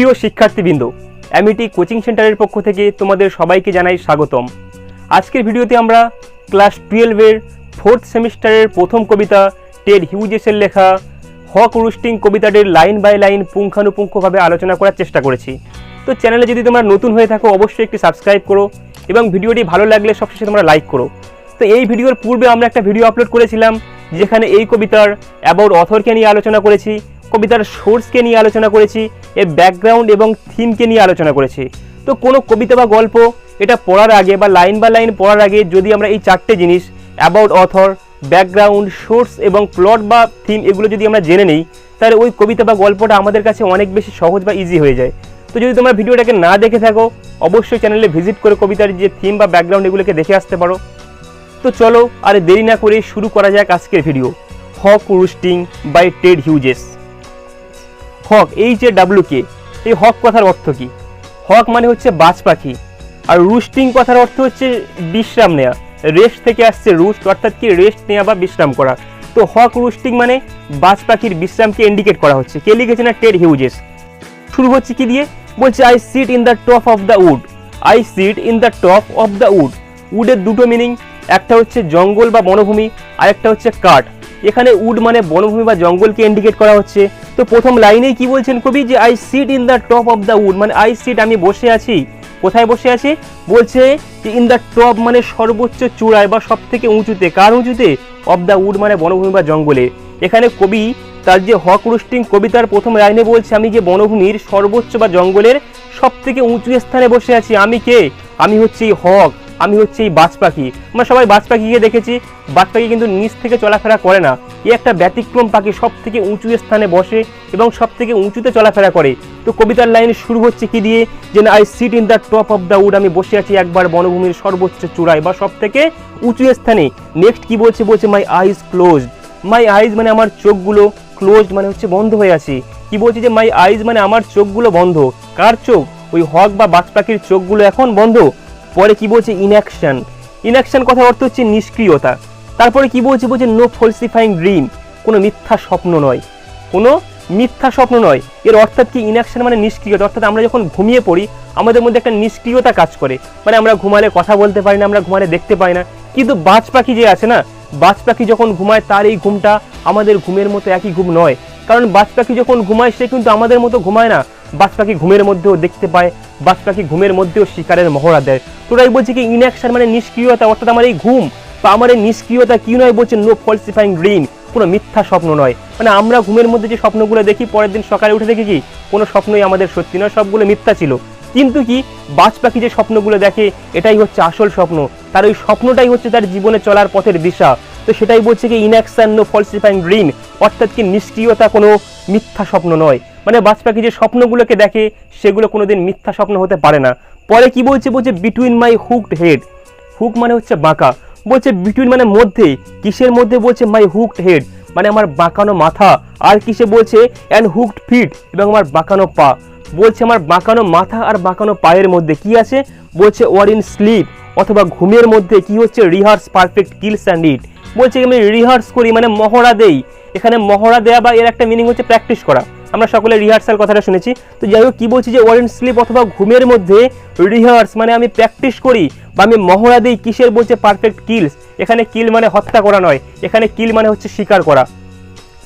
প্রিয় শিক্ষার্থীবৃন্দ Amity coaching সেন্টারের পক্ষ থেকে তোমাদের সবাইকে জানাই স্বাগতম। আজকের ভিডিওতে আমরা ক্লাস টুয়েলভের ফোর্থ সেমিস্টারের প্রথম কবিতা টেড হিউজেসের লেখা হক রুস্টিং কবিতাটির লাইন বাই লাইন পুঙ্খানুপুঙ্খভাবে আলোচনা করার চেষ্টা করেছি। তো চ্যানেলে যদি তোমরা নতুন হয়ে থাকো, অবশ্যই একটি সাবস্ক্রাইব করো এবং ভিডিওটি ভালো লাগলে সবশেষে তোমরা লাইক করো। তো এই ভিডিওর পূর্বে আমরা একটা ভিডিও আপলোড করেছিলাম, যেখানে এই কবিতার অ্যাবাউট অথরকে নিয়ে আলোচনা করেছি। কবিতার সোর্সকে নিয়ে আলোচনা করেছি, এর ব্যাকগ্রাউন্ড এবং থিমকে নিয়ে আলোচনা করেছি। তো কোনো কবিতা বা গল্প এটা পড়ার আগে বা লাইন বা লাইন পড়ার আগে যদি আমরা এই চারটে জিনিস অ্যাবাউট অথর ব্যাকগ্রাউন্ড সোর্স এবং প্লট বা থিম এগুলো যদি আমরা জেনে নিই, তাহলে ওই কবিতা বা গল্পটা আমাদের কাছে অনেক বেশি সহজ বা ইজি হয়ে যায়। তো যদি তোমরা ভিডিওটাকে না দেখে থাকো, অবশ্যই চ্যানেলে ভিজিট করে কবিতার যে থিম বা ব্যাকগ্রাউন্ড এগুলোকে দেখে আসতে পারো। তো চলো আর দেরি না করে শুরু করা যাক আজকের video hawk roosting by Ted Hughes hawk, এই যে ডাব্লু কে এই হক কথার অর্থ কি? হক মানে হচ্ছে বাজ পাখি, আর রুস্টিং কথার অর্থ হচ্ছে বিশ্রাম নেওয়া রেস্ট থেকে আসছে রুস্ট অর্থাৎ কি রেস্ট নেওয়া বা বিশ্রাম করা। তো হক রুস্টিং মানে বাজ পাখির বিশ্রামকে ইন্ডিকেট করা হচ্ছে। কে লিখেছে না? টেড হিউজেস শুরু হচ্ছে কি দিয়ে? বলছে I sit in the top of the wood I sit in the top of the wood উডের দুটো মিনিং একটা হচ্ছে জঙ্গল বা বনভূমি আর একটা হচ্ছে কাঠ। এখানে উড মানে বনভূমি বা জঙ্গলকে ইন্ডিকেট করা হচ্ছে। তো প্রথম লাইনেই কি বলছেন কবি যে I sit in the top of the wood মানে আই সিট আমি বসে আছি। কোথায় বসে আছি? বলছে যে ইন দ্য টপ মানে সর্বোচ্চ চূড়ায় বা সব থেকে উঁচুতে। কার উঁচুতে? অফ দ্য উড মানে বনভূমি বা জঙ্গলে। এখানে কবি তার যে হক রুস্টিং কবিতার প্রথম লাইনে বলছে, আমি যে বনভূমির সর্বোচ্চ বা জঙ্গলের সব থেকে উঁচু স্থানে বসে আছি, আমি কে? আমি হচ্ছে হক। আমি হচ্ছে এই বাজ পাখি। আমরা সবাই বাজ পাখিকে দেখেছি। বাজ পাখি কিন্তু নিচ থেকে চলাফেরা করে না। এ একটা ব্যতিক্রম পাখি সব থেকে উঁচু স্থানে বসে এবং সব থেকে উঁচুতে চলাফেরা করে। তো কবিতার লাইন শুরু হচ্ছে কি দিয়ে? যে I sit in the top of the wood আমি বসে আছি একবার বনভূমির সর্বোচ্চ চূড়ায় বা সব থেকে উঁচু স্থানে। নেক্সট কি বলছে? বলছে মাই আইজ ক্লোজড মাই আইজ মানে আমার চোখগুলো ক্লোজড মানে হচ্ছে বন্ধ হয়ে আছে। কি বলছে যে মাই আইজ মানে আমার চোখগুলো বন্ধ? কার চোখ? ওই হক বা বাজ পাখির চোখগুলো এখন বন্ধ? পরে কি বলছে ইনঅ্যাকশন ইনঅ্যাকশন কথার অর্থ হচ্ছে নিষ্ক্রিয়তা। তারপরে কি বলছে? বলছে নো ফলসিফাইং ড্রিম কোনো মিথ্যা স্বপ্ন নয়। কোনো মিথ্যা স্বপ্ন নয়। এর অর্থাৎ কি ইনঅ্যাকশন মানে নিষ্ক্রিয়তা? অর্থাৎ আমরা যখন ঘুমিয়ে পড়ি, আমাদের মধ্যে একটা নিষ্ক্রিয়তা কাজ করে। মানে আমরা ঘুমালে কথা বলতে পারি না, আমরা ঘুমালে দেখতে পাই না। কিন্তু বাজ পাখি যে আছে না, বাজ পাখি যখন ঘুমায়, তার এই ঘুমটা আমাদের ঘুমের মতো একই ঘুম নয়। কারণ বাজ পাখি যখন ঘুমায়, সে কিন্তু আমাদের মতো ঘুমায় না। বাজ পাখি ঘুমের মধ্যেও দেখতে পায় বাজ পাখি ঘুমের মধ্যেও শিকারের মহড়া দেয়। তোরাই বলছে কি ইনঅ্যাকশন মানে নিষ্ক্রিয়তা, অর্থাৎ আমার এই ঘুম বা আমার এই নিষ্ক্রিয়তা কি নয় বলছে নো ফলসিফাইং ড্রিম কোনো মিথ্যা স্বপ্ন নয়। মানে আমরা ঘুমের মধ্যে যে স্বপ্নগুলো দেখি, পরের দিন সকালে উঠে দেখি কি, কোনো স্বপ্নই আমাদের সত্যি নয়, সবগুলো মিথ্যা ছিল। কিন্তু কি বাজ পাখি যে স্বপ্নগুলো দেখে, এটাই হচ্ছে আসল স্বপ্ন। তার ওই স্বপ্নটাই হচ্ছে তার জীবনে চলার পথের দিশা। তো সেটাই বলছে কি ইনঅ্যাকশন নো ফলসিফাইং ড্রিম অর্থাৎ কি নিষ্ক্রিয়তা কোনো মিথ্যা স্বপ্ন নয়। মানে বাজ যে স্বপ্নগুলোকে দেখে, সেগুলো কোনোদিন মিথ্যা স্বপ্ন হতে পারে না। পরে কি বলছে? বলছে between my hooked head hook মানে হচ্ছে বাঁকা। বলছে বিটুইন মানে মধ্যে, কিসের মধ্যে বলছে মাই হুকড হেড মানে আমার বাঁকানো মাথা। আর কিসে বলছে? অ্যান্ড হুকড ফিট এবং আমার বাঁকানো পা। বলছে আমার বাঁকানো মাথা আর বাঁকানো পায়ের মধ্যে কি আছে? বলছে ওয়ার ইন স্লিপ অথবা ঘুমের মধ্যে কি হচ্ছে? Rehearse perfect kills and it বলছে আমি রিহার্স করি মানে মহড়া দেই। এখানে মহড়া দেয়া বা এর একটা মিনিং হচ্ছে প্র্যাকটিস করা। আমরা সকলে রিহার্সাল কথাটা শুনেছি। তো যাই হোক, কি বলছি যে ওয়ারেন্ট স্লিপ অথবা ঘুমের মধ্যে রিহার্স মানে আমি প্র্যাকটিস করি বা আমি মহড়া দিই, কিসের বলছে পারফেক্ট কিলস এখানে কিল মানে হত্যা করা নয়, এখানে কিল মানে হচ্ছে শিকার করা।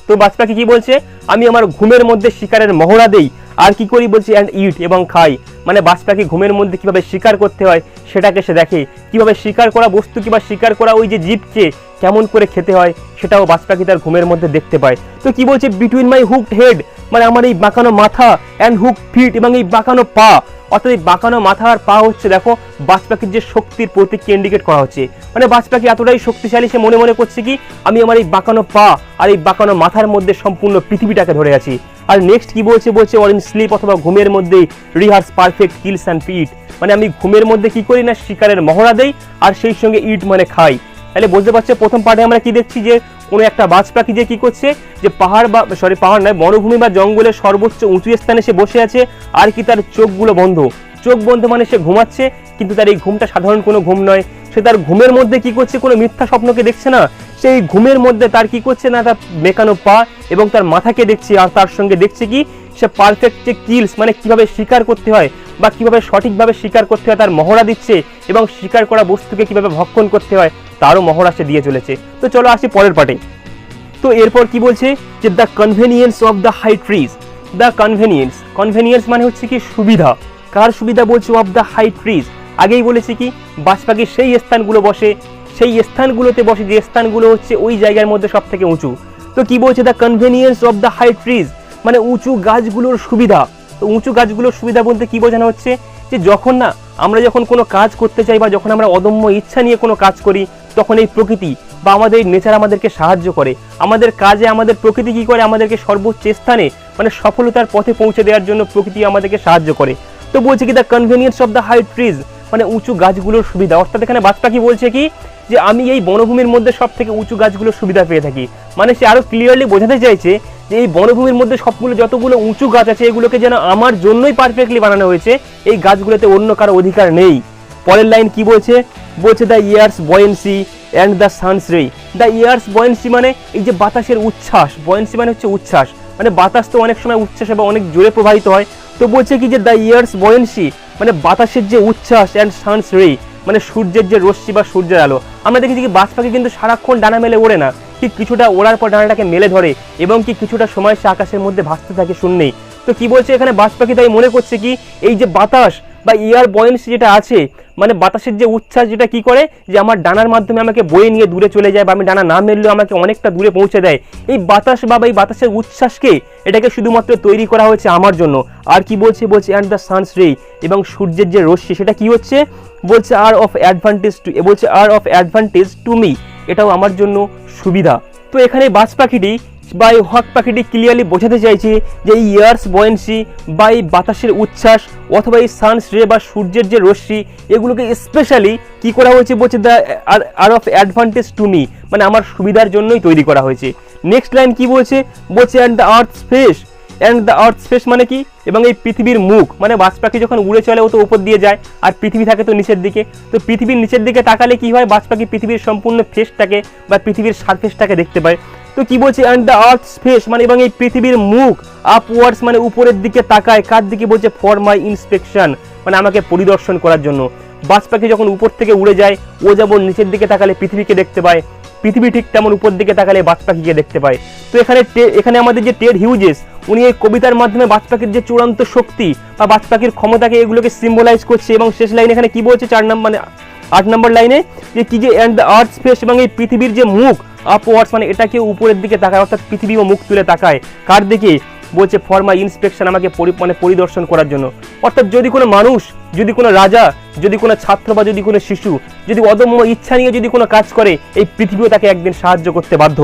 তো পাখি কি বলছে? আমি আমার ঘুমের মধ্যে শিকারের মহড়া দেই, আর কি করি বলছি অ্যান্ড ইট এবং খাই। মানে বাজ পাখি ঘুমের মধ্যে কীভাবে শিকার করতে হয় সেটাকে সে দেখে। কীভাবে শিকার করা বস্তু কিংবা শিকার করা ওই যে জীবকে কেমন করে খেতে হয় সেটাও বাজ পাখি তার ঘুমের মধ্যে দেখতে পায়। তো কি বলছে বিটুইন মাই হুকড হেড মানে আমার এই বাঁকানো মাথা অ্যান্ড হুক ফিট এবং এই বাঁকানো পা। অর্থাৎ এই বাঁকানো মাথা আর পা হচ্ছে দেখো বাজ পাখির যে শক্তির প্রতীককে ইন্ডিকেট করা হচ্ছে। মানে বাজ পাখি এতটাই শক্তিশালী সে মনে মনে করছে কি, আমি আমার এই বাঁকানো পা আর এই বাঁকানো মাথার মধ্যে সম্পূর্ণ পৃথিবীটাকে ধরে আছি। আর নেক্সট কি বলছে? বলছে অর ইন স্লিপ অথবা ঘুমের মধ্যে rehearse perfect kills and pit মানে আমি ঘুমের মধ্যে কি করি না? শিকারের মহড়া দেই আর সেই সঙ্গে ইট মানে খাই। তাহলে বুঝতে পারছে, প্রথম পার্টে আমরা কি দেখছি যে কোনো একটা বাজ পাখি যে কি করছে? যে পাহাড় বা সরি পাহাড় নয় মরুভূমি বা জঙ্গলের সর্বোচ্চ উঁচু স্থানে সে বসে আছে আর কি তার চোখগুলো বন্ধ। চোখ বন্ধ মানে সে ঘুমাচ্ছে, কিন্তু তার এই ঘুমটা সাধারণ কোনো ঘুম নয়। সে তার ঘুমের মধ্যে কি করছে, কোনো মিথ্যা স্বপ্নকে দেখছে না? সেই ঘুমের মধ্যে তার কি করছে না, তার মেকানো পা এবং তার মাথাকে দেখছে, আর তার সঙ্গে দেখছে কি, সে পারফেক্ট যে কিলস মানে কীভাবে শিকার করতে হয় বা কীভাবে সঠিকভাবে শিকার করতে হয়, তার মহড়া দিচ্ছে এবং শিকার করা বস্তুকে কীভাবে ভক্ষণ করতে হয়, তারও মহড়া সে দিয়ে চলেছে। তো চলো আসি পরের পাটে তো এরপর কি বলছে যে the convenience of the high trees the convenience convenience মানে হচ্ছে কি সুবিধা। কার সুবিধা বলছে অফ দ্য হাই ট্রিজ আগেই বলেছি কি বাজ পাখি সেই স্থানগুলো বসে, সেই স্থানগুলোতে বসে যে স্থানগুলো হচ্ছে ওই জায়গার মধ্যে সব থেকে উঁচু। তো কি বলছে the convenience of the high trees মানে উঁচু গাছগুলোর সুবিধা। তো উঁচু গাছগুলোর সুবিধা বলতে কি বোঝানো হচ্ছে? যে যখন না আমরা যখন কোনো কাজ করতে চাই বা যখন আমরা অদম্য ইচ্ছা নিয়ে কোনো কাজ করি, তখন এই প্রকৃতি বা আমাদের এই নেচার আমাদেরকে সাহায্য করে। আমাদের কাজে আমাদের প্রকৃতি কি করে? আমাদেরকে সর্বোচ্চ স্থানে মানে সফলতার পথে পৌঁছে দেওয়ার জন্য প্রকৃতি আমাদেরকে সাহায্য করে। তো বলছে কি the convenience of the high trees মানে উঁচু গাছগুলোর সুবিধা। অর্থাৎ এখানে বাজ পাখি বলছে কি? যে আমি এই বনভূমির মধ্যে সব থেকে উঁচু গাছগুলোর সুবিধা পেয়ে থাকি। মানে সে আরও ক্লিয়ারলি বোঝাতে চাইছে যে এই বনভূমির মধ্যে সবগুলো যতগুলো উঁচু গাছ আছে, এগুলোকে যেন আমার জন্যই পারফেক্টলি বানানো হয়েছে, এই গাছগুলোতে অন্য কারও অধিকার নেই। পরের লাইন কি বলছে? বলছে the years buoyancy and the suns ray the years buoyancy মানে এই যে বাতাসের উচ্ছ্বাস। বয়েন্সি মানে হচ্ছে উচ্ছ্বাস। মানে বাতাস তো অনেক সময় উচ্ছ্বাস এবং অনেক জোরে প্রবাহিত হয়। তো বলছে কি যে দ্য ইয়ার্স বয়েন্সি মানে বাতাসের যে উচ্ছ্বাস অ্যান্ড সানস রে মানে সূর্যের যে রশ্মি বা সূর্যের আলো, আমরা দেখেছি কি বাস পাখি কিন্তু সারাক্ষণ ডানা মেলে ওড়ে না। কি কিছুটা ওড়ার পর ডানাটাকে মেলে ধরে এবং কি কিছুটা সময় সে আকাশের মধ্যে ভাসতে থাকে শূন্যেই। তো কি বলছে এখানে বাজ পাখি? তাই মনে করছে কি এই যে বাতাস বা ইয়ার বয়েন্সি যেটা আছে মানে বাতাসের যে উচ্ছ্বাস যেটা কি করে? যে আমার ডানার মাধ্যমে আমাকে বয়ে নিয়ে দূরে চলে যায় বা আমি ডানা না মেললেও আমাকে অনেকটা দূরে পৌঁছে দেয়। এই বাতাস বা এই বাতাসের উচ্ছ্বাসকে এটাকে শুধুমাত্র তৈরি করা হয়েছে আমার জন্য। আর কি বলছে? বলছে অ্যান্ড দ্য সানস রে এবং সূর্যের যে রশ্মি, সেটা কি হচ্ছে? বলছে আর অফ অ্যাডভান্টেজ টু বলছে are of advantage to me এটাও আমার জন্য সুবিধা। তো এখানে বাজ পাখিটি বা এই হক পাখিটি ক্লিয়ারলি বোঝাতে চাইছে যে এই ইয়ার্স বয়েন্সি বা এই বাতাসের উচ্ছ্বাস অথবা এই সানস রে বা সূর্যের যে রশ্মি, এগুলোকে স্পেশালি কি করা হয়েছে বলছে the are of advantage to me মানে আমার সুবিধার জন্যই তৈরি করা হয়েছে। নেক্সট লাইন কি বলছে? বলছে and the earth's face and the earth's face মানে কি? এবং এই পৃথিবীর মুখ মানে বাজ পাখি যখন উড়ে চলে, ও তো উপর দিয়ে যায়, আর পৃথিবী থাকে তো নিচের দিকে। তো পৃথিবীর নিচের দিকে তাকালে কি হয়? বাজ পাখি পৃথিবীর সম্পূর্ণ ফেসটাকে বা পৃথিবীর সারফেসটাকে দেখতে পায়। তো কি বলছে অ্যান্ড দ্য আর্থ স্পেস মানে এবং এই পৃথিবীর মুখ আপওয়ার্ডস মানে উপরের দিকে তাকায়, কার দিকে বলছে ফর মাই ইন্সপেকশন মানে আমাকে পরিদর্শন করার জন্য। বাজ পাখি যখন উপর থেকে উড়ে যায়, ও যেমন নিচের দিকে তাকালে পৃথিবীকে দেখতে পায়, পৃথিবী ঠিক তেমন উপর দিকে তাকালে বাজ পাখিকে দেখতে পায়। তো এখানে এখানে আমাদের যে টেড হিউজেস, উনি এই কবিতার মাধ্যমে বাজ পাখির যে চূড়ান্ত শক্তি, বা বাজ পাখির ক্ষমতাকে এগুলোকে সিম্বলাইজ করছে, এবং শেষ লাইন এখানে কি বলছে, চার নম্বর মানে আট নম্বর লাইনে যে কি যে অ্যান্ড দ্য আর্থ স্পেস এবং এই পৃথিবীর যে মুখ আপওয়ার্ডস মানে এটাকে উপরের দিকে তাকায়, অর্থাৎ পৃথিবীও মুখ তুলে তাকায়। কার দিকে? বলছে ফর মাই ইন্সপেকশন আমাকে মানে পরিদর্শন করার জন্য। অর্থাৎ যদি কোনো মানুষ, যদি কোনো রাজা, যদি কোনো ছাত্র বা যদি কোনো শিশু, যদি অদম্য ইচ্ছা নিয়ে যদি কোনো কাজ করে, এই পৃথিবীও তাকে একদিন সাহায্য করতে বাধ্য।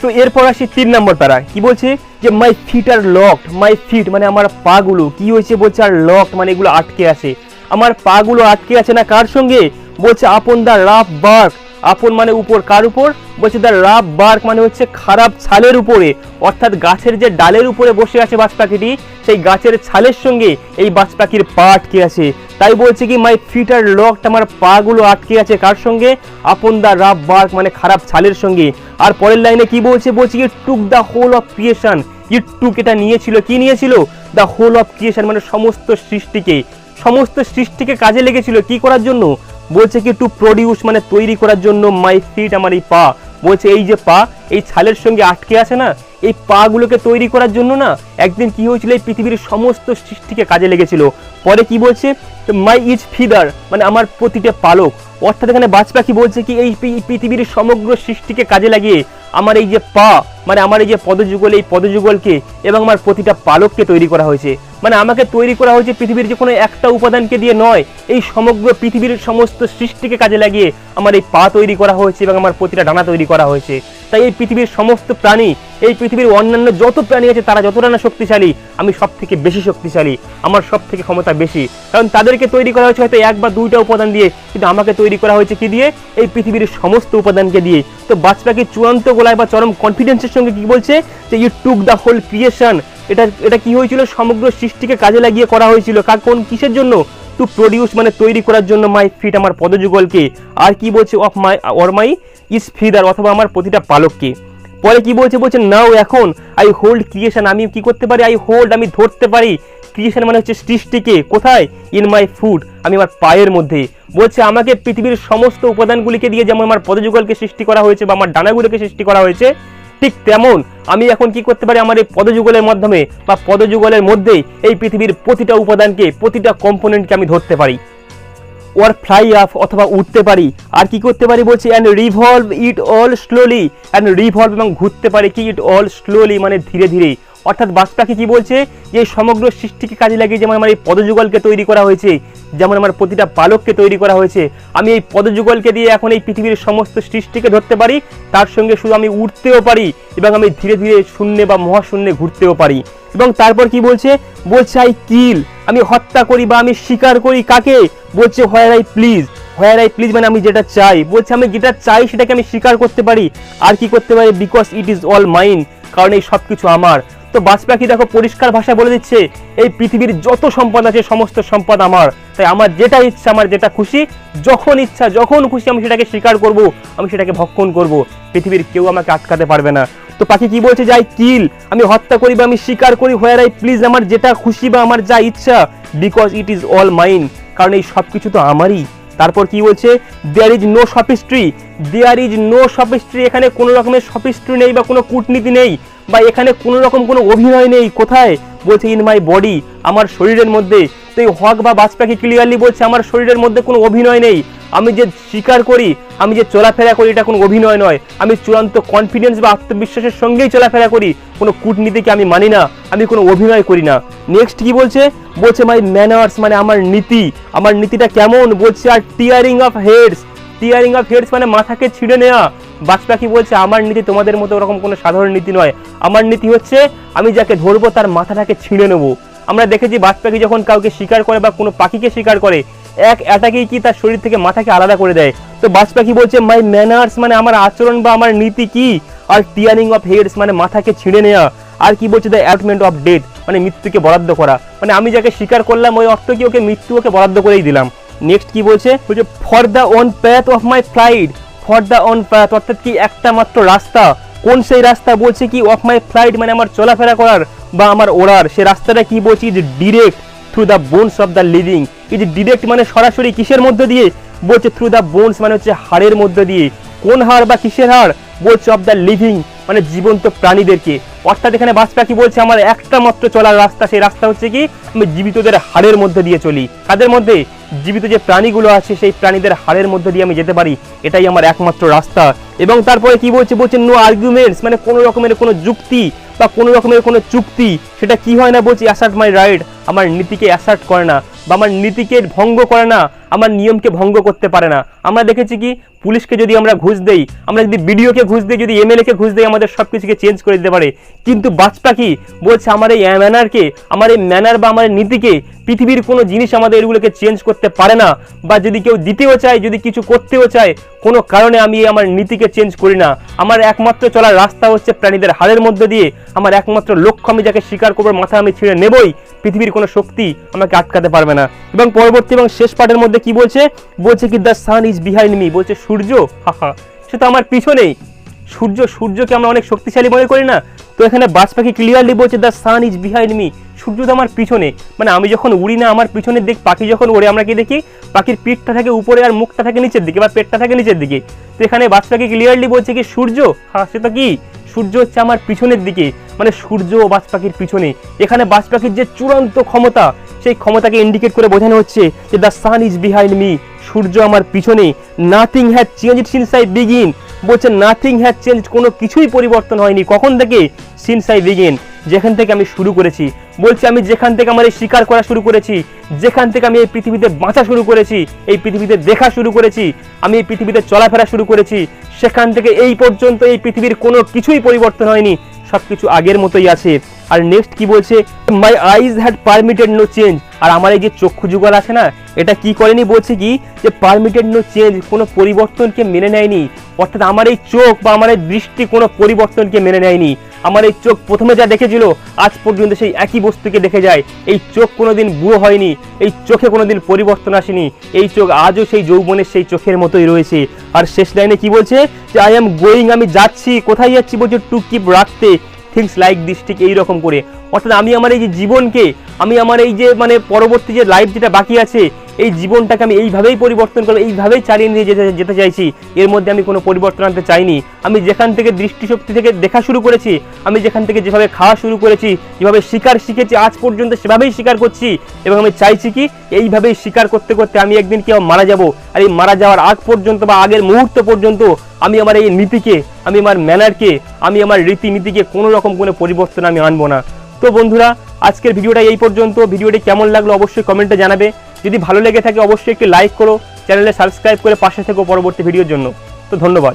তো এরপর আসি তিন নম্বর প্যারা কি বলছে? যে my feet are locked my feet মানে আমার পাগুলো কি হয়েছে বলছে? আর লকড মানে এগুলো আটকে আছে। আমার পাগুলো আটকে আছে না কার সঙ্গে? বলছে, আপন দা রাফ বার্ক। আপন মানে উপর কার উপর? বলছে, দা রাফ বার্ক মানে হচ্ছে খারাপ ছালের উপরে। অর্থাৎ গাছের যে ডালের উপরে বসে আছে বাজ পাখিটি সেই গাছের ছালের সঙ্গে এই বাজ পাখির পা আটকে আছে। তাই বলছে কি, মাই ফিটার লকড আমার পাগুলো আটকে আছে। কার সঙ্গে? আপন দা রাফ বার্ক মানে খারাপ ছালের সঙ্গে। আর পরের লাইনে কি বলছে? বলছে কি took the whole of creation. It took এটা নিয়েছিল, কি নিয়েছিল? দ্য হোল অফ ক্রিয়েশন মানে সমস্ত সৃষ্টিকে। সমস্ত সৃষ্টিকে কাজে লেগেছিল। কি করার জন্য? বলছে কি টু প্রডিউস মানে তৈরি করার জন্য মাই ফিট আমার এই পা। বলছে, এই যে পা, এই ছালের সঙ্গে আটকে আছে না? এই পাগুলোকে তৈরি করার জন্য না একদিন কি হয়েছিল? এই পৃথিবীর সমস্ত সৃষ্টিকে কাজে লেগেছিল। পরে কি বলছে? মাই ইজ ফিদার মানে আমার প্রতিটা পালক। অর্থাৎ এখানে বাজ পাখি বলছে কি, এই পৃথিবীর সমগ্র সৃষ্টিকে কাজে লাগিয়ে আমার এই যে পা মানে আমার এই যে পদযুগল, এই পদযুগলকে এবং আমার প্রতিটা পালককে তৈরি করা হয়েছে। মানে আমাকে তৈরি করা হয়েছে পৃথিবীর যে কোনো একটা উপাদানকে দিয়ে নয়, এই সমগ্র পৃথিবীর সমস্ত সৃষ্টিকে কাজে লাগিয়ে আমার এই পা তৈরি করা হয়েছে এবং আমার প্রতিটা ডানা তৈরি করা হয়েছে। তাই এই পৃথিবীর সমস্ত প্রাণী, এই পৃথিবীর অন্যান্য যত প্রাণী আছে তারা যতটা না শক্তিশালী, আমি সব থেকে বেশি শক্তিশালী, আমার সব থেকে ক্ষমতা বেশি। কারণ তাদেরকে তৈরি করা হয়েছে হয়তো এক বা দুইটা উপাদান দিয়ে, কিন্তু আমাকে তৈরি করা হয়েছে কি দিয়ে? এই পৃথিবীর সমস্ত উপাদানকে দিয়ে। তো পাখি চূড়ান্ত গোলায় বা চরম কনফিডেন্সের সঙ্গে কি বলছে? যে you took the whole creation এটা এটা কি হয়েছিল? সমগ্র সৃষ্টিকে কাজে লাগিয়ে করা হয়েছিল। কার কোন কিসের জন্য? টু প্রডিউস মানে তৈরি করার জন্য মাই ফিট আমার পদযুগলকে। আর কি বলছে of my or my is feather অথবা আমার প্রতিটা পালককে। পরে কি বলছে? বলছে নাও এখন আই হোল্ড ক্রিয়েশন আমি কি করতে পারি? আই হোল্ড আমি ধরতে পারি। ক্রিয়েশন মানে হচ্ছে সৃষ্টিকে। কোথায়? ইন মাই ফুড আমি আমার পায়ের মধ্যে। বলছে, আমাকে পৃথিবীর সমস্ত উপাদানগুলিকে দিয়ে যেমন আমার পদযুগলকে সৃষ্টি করা হয়েছে বা আমার ডানাগুলোকে সৃষ্টি করা হয়েছে ঠিক তেমন আমি এখন কি করতে পারি আমার এই পদযুগলের মাধ্যমে বা পদযুগলের মধ্যেই এই পৃথিবীর প্রতিটা উপাদানকে, প্রতিটা কম্পোনেন্টকে আমি ধরতে পারি? ওর ফ্লাই আপ অথবা উঠতে পারি। আর কি করতে পারি বলছি? And revolve it all slowly and revolve এবং ঘুরতে পারি। কি? ইট অল স্লোলি মানে ধীরে ধীরে। অর্থাৎ বাস কি বলছে? যে সমগ্র সৃষ্টিকে কাজে লাগিয়ে যেমন আমার এই পদযুগলকে তৈরি করা হয়েছে, যেমন আমার প্রতিটা পালককে তৈরি করা হয়েছে, আমি এই পদযুগলকে দিয়ে এখন এই পৃথিবীর সমস্ত সৃষ্টিকে ধরতে পারি, তার সঙ্গে শুধু আমি উঠতেও পারি এবং আমি ধীরে ধীরে শূন্যে বা মহাশূন্যে ঘুরতেও পারি। এবং তারপর কি বলছে? বলছে, আই কিল, আমি হত্যা করি বা আমি স্বীকার করি কাকে? বলছে, where I please, where I please মানে আমি যেটা চাই। বলছে, আমি যেটা চাই সেটাকে আমি স্বীকার করতে পারি, আর কি করতে পারি? Because it is all mine কারণ এই সব কিছু আমার। তো বাজ পাখি দেখো পরিষ্কার ভাষায় বলে দিচ্ছে, এই পৃথিবীর যত সম্পদ আছে সমস্ত সম্পদ আমার। তাই আমার যেটা ইচ্ছা, আমার যেটা খুশি, যখন ইচ্ছা, যখন খুশি আমি সেটাকে স্বীকার করব, আমি সেটাকে ভক্ষণ করব। পৃথিবীর কেউ আমাকে আটকাতে পারবে না। তো পাখি কি বলছে? যাই কিল, আমি হত্যা করি বা আমি স্বীকার করি হোয়ার আই প্লিজ আমার যেটা খুশি বা আমার যা ইচ্ছা because it is all mine কারণ এই সব কিছু তো আমারই। তারপর কি বলছে? There is no sophistry there is no sophistry এখানে কোনো রকমের সফিস্ট্রি নেই বা কোনো কূটনীতি নেই বা এখানে কোনো রকম কোনো অভিনয় নেই। কোথায়? বলছে ইন মাই বডি আমার শরীরের মধ্যে। তো এই হক বা বাজপাখি ক্লিয়ারলি বলছে, আমার শরীরের মধ্যে কোনো অভিনয় নেই। আমি যে স্বীকার করি, আমি যে চলাফেরা করি, এটা কোনো অভিনয় নয়। আমি চূড়ান্ত কনফিডেন্স বা আত্মবিশ্বাসের সঙ্গেই চলাফেরা করি। কোনো কূটনীতিকে আমি মানি না, আমি কোনো অভিনয় করি না। নেক্সট কি বলছে? বলছে মাই ম্যানার্স মানে আমার নীতি। আমার নীতিটা কেমন? বলছে, আর tearing off heads tearing off heads মানে মাথাকে ছিঁড়ে নেওয়া বাজ পাখি বলছে, আমার নীতি তোমাদের মতো ওরকম কোনো সাধারণ নীতি নয়। আমার নীতি হচ্ছে, আমি যাকে ধরবো, তার মাথাটাকে ছিঁড়ে নেব। আমরা দেখেছি বাজ পাখি যখন কাউকে শিকার করে বা কোনো পাখিকে শিকার করে, এক অ্যাটাকেই কি তার শরীর থেকে মাথাকে আলাদা করে দেয়? তো বাজ পাখি বলছে মাই ম্যানার্স মানে আমার আচরণ বা আমার নীতি কি? আর টিয়ারিং অফ হেডস মানে মাথাকে ছিঁড়ে নেওয়া আর কি বলছে দ্য অ্যাটমেন্ট অফ ডেথ মানে মৃত্যুকে বরাদ্দ করা। মানে আমি যাকে স্বীকার করলাম, ওই অর্থ কি ওকে মৃত্যু ওকে বরাদ্দ করেই দিলাম। নেক্সট কি বলছে? বলছে for the one path of my flight for the one path অর্থাৎ কি একটা মাত্র রাস্তা। কোন সেই রাস্তা বলছে কি অফ মাই ফ্লাইট মানে আমার চলাফেরা করার। বা আমার ওড়ার, সে রাস্তাটা কি বলছি? Is direct through the bones of the living is direct মানে সরাসরি কিসের মধ্যে দিয়ে? বলছে থ্রু দ্য বোনস মানে হচ্ছে হাড়ের মধ্যে দিয়ে। কোন হাড় বা কিসের হাড় বলছে অফ দ্য লিভিং মানে জীবন্ত প্রাণীদেরকে। অর্থাৎ এখানে বাস পাখি বলছে? আমার একটা মাত্র চলার রাস্তা, সেই রাস্তা হচ্ছে কি? আমি জীবিতদের হাড়ের মধ্যে দিয়ে চলি। কাদের মধ্যে? জীবিত যে প্রাণীগুলো আছে, সেই প্রাণীদের হাড়ের মধ্যে দিয়ে আমি যেতে পারি। এটাই আমার একমাত্র রাস্তা। এবং তারপরে কি বলছে? বলছে নো আর্গুমেন্টস মানে কোনো রকমের কোনো যুক্তি বা কোনো রকমের কোনো চুক্তি, সেটা কি হয় না? বলছি অ্যাসার্ট মাই রাইট আমার নীতিকে অ্যাসার্ট করে না বা আমার নীতিকে ভঙ্গ করে না। আমার নিয়মকে ভঙ্গ করতে পারে না। আমরা দেখেছি কি, পুলিশকে যদি আমরা ঘুষ দেই, আমরা যদি বিডিওকে ঘুষ দিই, যদি এমএলএ কে ঘুষ দেই, আমাদের সব কিছুকে চেঞ্জ করে দিতে পারে। কিন্তু বাজপা কি বলছে, আমার এই ম্যানারকে আমার এই ম্যানার বা আমার নীতিকে পৃথিবীর কোনো জিনিস আমাদের এগুলোকে চেঞ্জ করতে পারে না। বা যদি কেউ দিতেও চায়, যদি কিছু করতেও চায়, কোনো কারণে আমি আমার নীতিকে চেঞ্জ করি না। আমার একমাত্র চলার রাস্তা হচ্ছে প্রাণীদের হাড়ের মধ্যে দিয়ে, আমার একমাত্র লক্ষ্য আমি যাকে স্বীকার করবার মাথা আমি ছিঁড়ে নেবই। পৃথিবীর কোনো শক্তি আমাকে আটকাতে পারবে না। এবং পরবর্তী এবং শেষ পার্টের মধ্যে কি বলছে? বলছে কি the sun is behind me বলছে, সূর্য? হাহা সে তো আমার পিছনেই। সূর্য, সূর্যকে আমরা অনেক শক্তিশালী মনে করি না? তো এখানে বাজ পাখি ক্লিয়ারলি বলছে the sun is behind me সূর্য তো আমার পিছনে। মানে আমি যখন উড়ি না, আমার পিছনের দিক, পাখি যখন ওড়ে, আমরা কি দেখি? পাখির পিঠটা থাকে উপরে আর মুখটা থাকে নিচের দিকে, বা পেটটা থাকে নিচের দিকে। তো এখানে পাখি ক্লিয়ারলি বলছে কি, সূর্য হ্যাঁ সে তো কি? সূর্য হচ্ছে আমার পিছনের দিকে। মানে সূর্য ও বাজ পাখির পিছনে। এখানে বাজ পাখির যে চূড়ান্ত ক্ষমতা, সেই ক্ষমতাকে ইন্ডিকেট করে বোঝানো হচ্ছে যে the sun is behind me সূর্য আমার পিছনে nothing has change since I begin বলছে নাথিং হ্যাজ চেঞ্জ কোনো কিছুই পরিবর্তন হয়নি। কখন থেকে? সিন্স আই বিগিন যেখান থেকে আমি শুরু করেছি। বলছে, আমি যেখান থেকে আমার এই শিকার করা শুরু করেছি, যেখান থেকে আমি এই পৃথিবীতে বাঁচা শুরু করেছি, এই পৃথিবীতে দেখা শুরু করেছি, আমি এই পৃথিবীতে চলাফেরা শুরু করেছি, সেখান থেকে এই পর্যন্ত এই পৃথিবীর কোনো কিছুই পরিবর্তন হয়নি। সব কিছু আগের মতোই আছে। আর নেক্সট কি বলছে? My eyes had permitted no change আর আমার এই যে চক্ষু যুগল আছে না, এটা কি করেনি? বলছে কি যে পারমিটেড নো চেঞ্জ কোনো পরিবর্তনকে মেনে নেয়নি। অর্থাৎ আমার এই চোখ বা আমার এই দৃষ্টি কোনো পরিবর্তনকে মেনে নেয়নি। আমার এই চোখ প্রথমে যা দেখেছিল, আজ পর্যন্ত সেই একই বস্তুকে দেখে যায়। এই চোখ কোনোদিন বুড়ো হয়নি, এই চোখে কোনোদিন পরিবর্তন আসেনি। এই চোখ আজও সেই যৌবনের সেই চোখের মতোই রয়েছে। আর শেষ লাইনে কি বলছে? যে আই এম গোয়িং আমি যাচ্ছি, কোথায় যাচ্ছি? বলছে টু কিপ রাখতে। থিংস লাইক দিস ঠিক এইরকম করে। অর্থাৎ আমি আমার এই যে জীবনকে, আমি আমার এই যে মানে পরবর্তী যে লাইফ যেটা বাকি আছে এই জীবনটাকে আমি এইভাবেই পরিবর্তন করব এইভাবেই চালিয়ে নিয়ে যেতে যেতে চাইছি। এর মধ্যে আমি কোনো পরিবর্তন আনতে চাইনি। আমি যেখান থেকে দৃষ্টিশক্তি থেকে দেখা শুরু করেছি, আমি যেখান থেকে যেভাবে খাওয়া শুরু করেছি, যেভাবে শিকার শিখেছি, আজ পর্যন্ত সেভাবেই শিকার করছি। এবং আমি চাইছি কি, এইভাবেই শিকার করতে করতে আমি একদিন কি মারা যাব? আর এই মারা যাওয়ার আগ পর্যন্ত বা আগের মুহূর্ত পর্যন্ত আমি আমার এই নীতিকে, আমি আমার ম্যানারকে, আমি আমার রীতিনীতিকে কোনো রকম কোনো পরিবর্তন আমি আনব না। তো বন্ধুরা, আজকের ভিডিওটা এই পর্যন্ত। ভিডিওটি কেমন লাগল অবশ্যই কমেন্টে জানাবে। যদি ভালো লেগে থাকে অবশ্যই একটি লাইক করো চ্যানেলে সাবস্ক্রাইব করে পাশে থেকো পরবর্তী ভিডিওর জন্য। তো ধন্যবাদ।